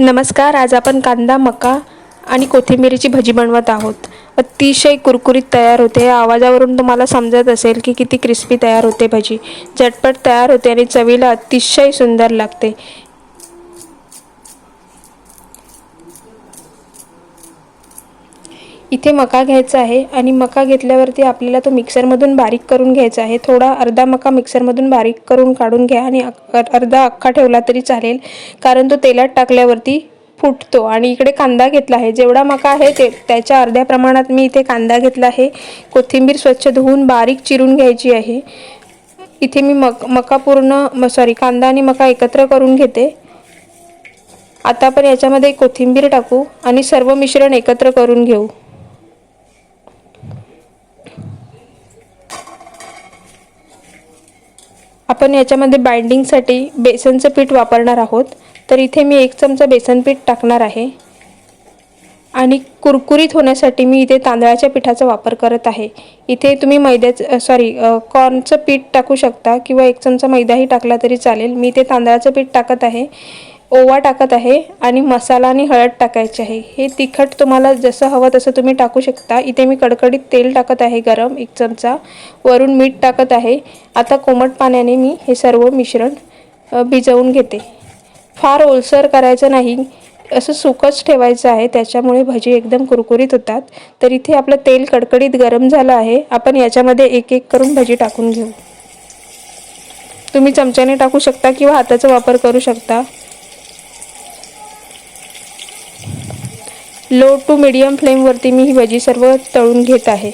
नमस्कार आज आपण कांदा मका आणि कोथिंबिरीची भजी बनवत आहोत. अतिशय कुरकुरीत तयार होते. या आवाजावरून तुम्हाला समजत असेल की किती क्रिस्पी तयार होते भजी. झटपट तयार होते आणि चवीला अतिशय सुंदर लागते. इथे मका घ्यायचा आहे आणि मका घेतल्यावरती आपल्याला तो मिक्सरमधून बारीक करून घ्यायचा आहे. थोडा अर्धा मका मिक्सरमधून बारीक करून काढून घ्या आणि अर्धा अख्खा ठेवला तरी चालेल. कारण तो तेलात टाकल्यावरती फुटतो. आणि इकडे कांदा घेतला आहे. जेवढा मका आहे ते त्याच्या अर्ध्या प्रमाणात मी इथे कांदा घेतला आहे. कोथिंबीर स्वच्छ धुवून बारीक चिरून घ्यायची आहे. इथे मी मक मका पूर्ण सॉरी कांदा आणि मका एकत्र करून घेते. आता आपण याच्यामध्ये कोथिंबीर टाकू आणि सर्व मिश्रण एकत्र करून घेऊ. आपण याच्यामध्ये बाइंडिंगसाठी बेसनचं पीठ वापरणार आहोत. तर इथे मी एक चमचा बेसन पीठ टाकणार आहे. आणि कुरकुरीत होण्यासाठी मी इथे तांदळाच्या पिठाचा वापर करत आहे. इथे तुम्ही मैद्याचं सॉरी कॉर्नचं पीठ टाकू शकता किंवा एक चमचा मैदाही टाकला तरी चालेल. मी इथे तांदळाचं पीठ टाकत आहे. ओवा टाकत आहे आणि मसाला आणि हळद टाकायची आहे. हे तिखट तुम्हाला जसं हवं तसं तुम्ही टाकू शकता. इथे मी कडकडीत तेल टाकत आहे गरम एक चमचा. वरून मीठ टाकत आहे. आता कोमट पाण्याने मी हे सर्व मिश्रण भिजवून घेते. फार ओलसर करायचं नाही. असं सुकच ठेवायचं आहे. त्याच्यामुळे भजी एकदम कुरकुरीत होतात. तर इथे आपलं तेल कडकडीत गरम झालं आहे. आपण याच्यामध्ये एक एक करून भजी टाकून घेऊ. तुम्ही चमच्याने टाकू शकता किंवा हाताचा वापर करू शकता. लो टू मिडियम फ्लेमवरती मी ही भजी सर्व तळून घेत आहे.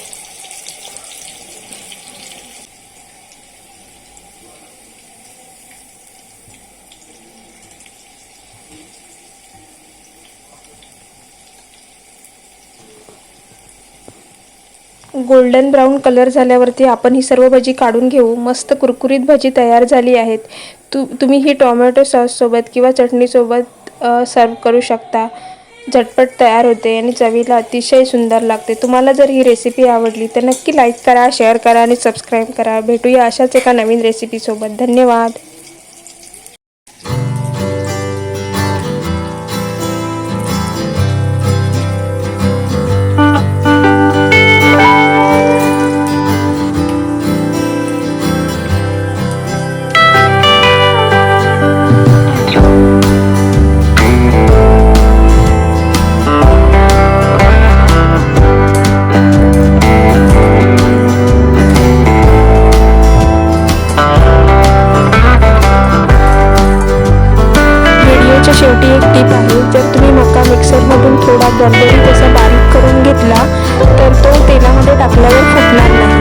गोल्डन ब्राऊन कलर झाल्यावरती आपण ही सर्व भजी काढून घेऊ. मस्त कुरकुरीत भजी तयार झाली आहेत. तु तुम्ही ही टोमॅटो सॉससोबत किंवा चटणीसोबत सर्व करू शकता. झटपट तयार होते आणि चवीला अतिशय सुंदर लागते. तुम्हाला जर ही रेसिपी आवडली तर नक्की लाईक करा शेअर करा आणि सबस्क्राईब करा. भेटूया अशाच एका नवीन रेसिपीसोबत धन्यवाद. व्हिडिओच्या शेवटी एक टीप आहे. जर तुम्ही मका मिक्सरमधून थोडा दरदरीत तसा बारीक करून घेतला तर तो तेलामध्ये टाकल्यावर फुटणार नाही.